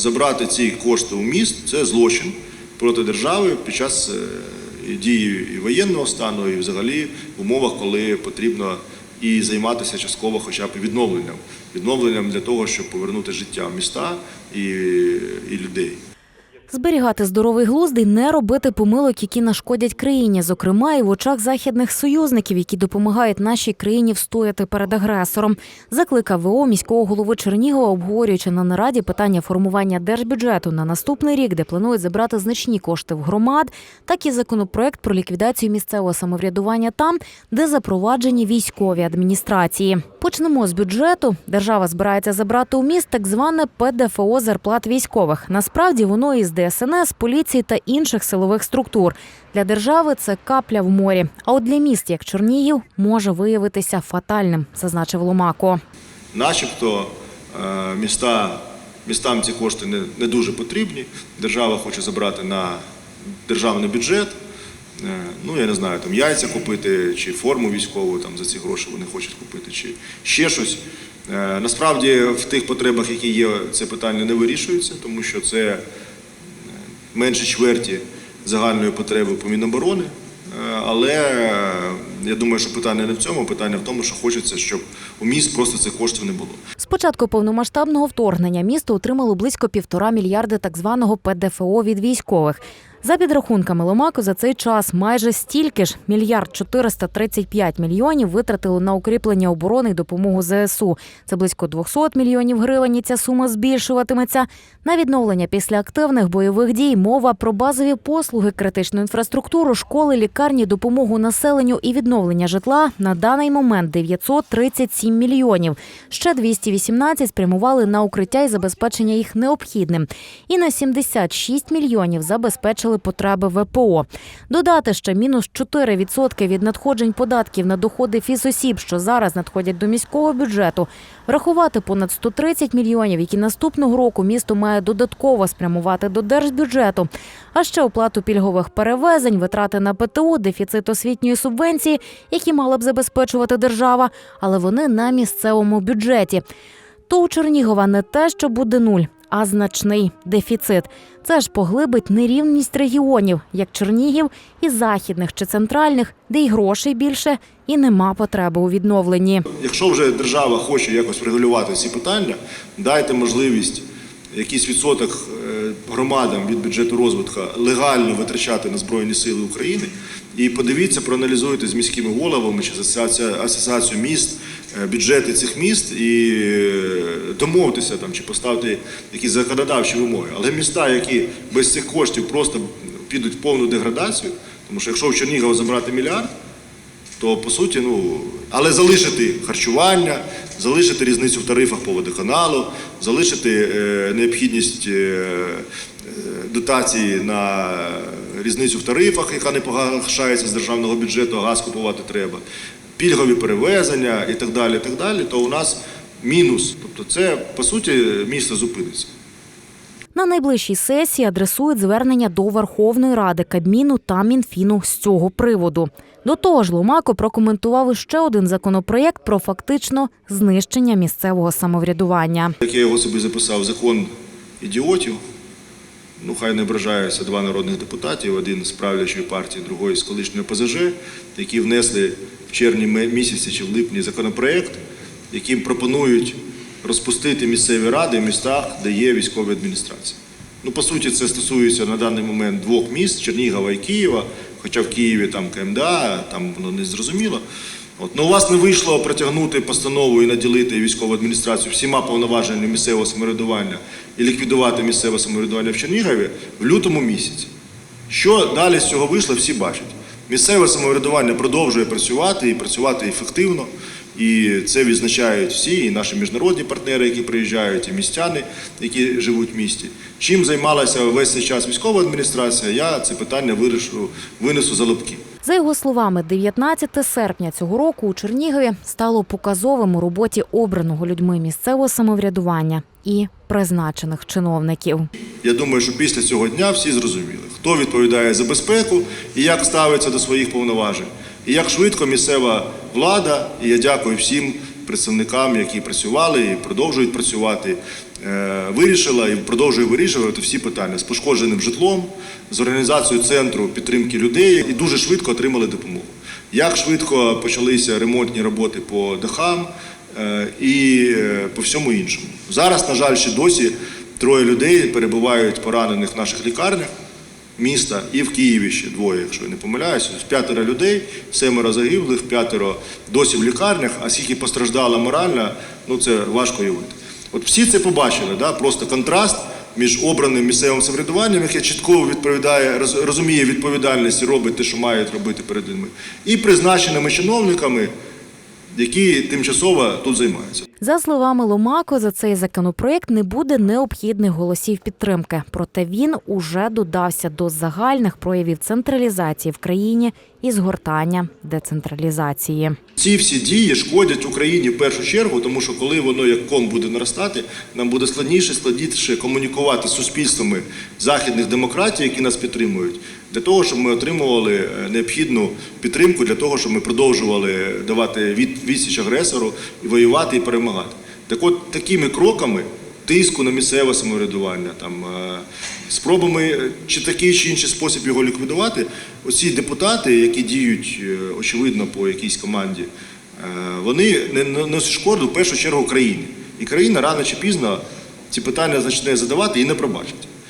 забрати ці кошти у міст це злочин проти держави під час е, дії і воєнного стану, і взагалі в умовах, коли потрібно і займатися частково хоча б відновленням. Відновленням для того, щоб повернути життя міста і, і людей. Зберігати здоровий глузд і не робити помилок, які нашкодять країні, зокрема і в очах західних союзників, які допомагають нашій країні встояти перед агресором. Закликав ВО міського голови Чернігова, обговорюючи на нараді питання формування держбюджету на наступний рік, де планують забрати значні кошти в громад, так і законопроект про ліквідацію місцевого самоврядування там, де запроваджені військові адміністрації. Почнемо з бюджету. Держава збирається забрати у міст так зване ПДФО зарплат військових. Насправді воно із ДСНС, поліції та інших силових структур. Для держави це капля в морі. А от для міст, як Чернігів, може виявитися фатальним, зазначив Ломако. Начебто е, міста, містам ці кошти не, не дуже потрібні. Держава хоче забрати на державний бюджет. Е, Ну, я не знаю, там яйця купити, чи форму військову там, за ці гроші вони хочуть купити, чи ще щось. Е, Насправді в тих потребах, які є, це питання не вирішується, тому що це е, менше чверті загальної потреби по Міноборони. Але я думаю, що питання не в цьому, питання в тому, що хочеться, щоб у міст просто цих коштів не було. З початку повномасштабного вторгнення місто отримало близько півтора мільярди так званого ПДФО від військових. За підрахунками Ломако, за цей час майже стільки ж мільярд 435 мільйонів витратили на укріплення оборони і допомогу ЗСУ. Це близько 200 мільйонів гривень. І ця сума збільшуватиметься. На відновлення після активних бойових дій мова про базові послуги, критичну інфраструктуру, школи, лікарні, допомогу населенню і відновлення житла на даний момент 937 мільйонів. Ще 218 спрямували на укриття і забезпечення їх необхідним. І на 76 мільйонів забезпечили потреби ВПО. Додати ще мінус 4% від надходжень податків на доходи фізосіб, що зараз надходять до міського бюджету. Врахувати понад 130 мільйонів, які наступного року місто має додатково спрямувати до держбюджету. А ще оплату пільгових перевезень, витрати на ПТУ, дефіцит освітньої субвенції, які мала б забезпечувати держава, але вони на місцевому бюджеті. То у Чернігова не те, що буде нуль, а значний дефіцит. Це ж поглибить нерівність регіонів, як Чернігів, і західних чи центральних, де й грошей більше, і нема потреби у відновленні. Якщо вже держава хоче якось регулювати ці питання, дайте можливість якийсь відсоток е, громадам від бюджету розвитку легально витрачати на Збройні Сили України. І подивіться, проаналізуйте з міськими головами чи з асоціацією міст бюджети цих міст і е, домовтеся там чи поставте якісь законодавчі вимоги. Але міста, які без цих коштів просто підуть в повну деградацію, тому що якщо в Чернігова забрати мільярд, то по суті, ну але залишити харчування, залишити різницю в тарифах по водоканалу, залишити е, необхідність е, е, дотації на різницю в тарифах, яка не погашається з державного бюджету, а газ купувати треба, пільгові перевезення і так далі. І так далі, то у нас мінус. Тобто, це по суті місто зупиниться. На найближчій сесії адресують звернення до Верховної Ради Кабміну та Мінфіну з цього приводу. До того ж, Ломако прокоментував ще один законопроєкт про фактично знищення місцевого самоврядування. Як я його собі записав, закон ідіотів. Ну, хай не ображаються два народних депутатів, один з правлячої партії, другий з колишньої ПЗЖ, які внесли в червні місяці чи в липні законопроект, яким пропонують розпустити місцеві ради в містах, де є військові адміністрації. Ну, по суті, це стосується на даний момент двох міст Чернігова і Києва, хоча в Києві там КМДА, там воно не зрозуміло. От, ну, у вас не вийшло протягнути постанову і наділити військову адміністрацію всіма повноваженнями місцевого самоврядування і ліквідувати місцеве самоврядування в Чернігові в лютому місяці. Що далі з цього вийшло, всі бачать. Місцеве самоврядування продовжує працювати і працювати ефективно. І це відзначають всі, і наші міжнародні партнери, які приїжджають, і містяни, які живуть в місті. Чим займалася весь цей час військова адміністрація, я це питання вирішу, винесу за лобки. За його словами, 19 серпня цього року у Чернігові стало показовим у роботі обраного людьми місцевого самоврядування і призначених чиновників. Я думаю, що після цього дня всі зрозуміли, хто відповідає за безпеку і як ставиться до своїх повноважень, і як швидко місцева влада, і я дякую всім представникам, які працювали і продовжують працювати вирішила і продовжує вирішувати всі питання з пошкодженим житлом, з організацією центру підтримки людей і дуже швидко отримали допомогу. Як швидко почалися ремонтні роботи по дахам е, і е, по всьому іншому. Зараз, на жаль, ще досі троє людей перебувають поранених в наших лікарнях міста і в Києві ще двоє, якщо я не помиляюся. П'ятеро людей, семеро загиблих, п'ятеро досі в лікарнях, а скільки постраждала морально, ну це важко уявити. От всі це побачили, да? просто контраст між обраним місцевим самоврядуванням, яке чітко відповідає, роз- розуміє відповідальність і робить те, що мають робити перед людьми, і призначеними чиновниками, які тимчасово тут займаються. За словами Ломако, за цей законопроект не буде необхідних голосів підтримки. Проте він уже додався до загальних проявів централізації в країні і згортання децентралізації. Ці всі дії шкодять Україні в першу чергу, тому що коли воно як ком буде наростати, нам буде складніше, складніше комунікувати з суспільствами західних демократій, які нас підтримують, для того, щоб ми отримували е, необхідну підтримку, для того, щоб ми продовжували давати від, відсіч агресору і воювати і перемагати. Так от такими кроками. Тиску на місцеве самоврядування, там е, спробами е, чи такий чи інший спосіб його ліквідувати. Оці депутати, які діють очевидно по якійсь команді, вони не носять шкоду в першу чергу країні. І країна рано чи пізно ці питання почне задавати і не пробачить.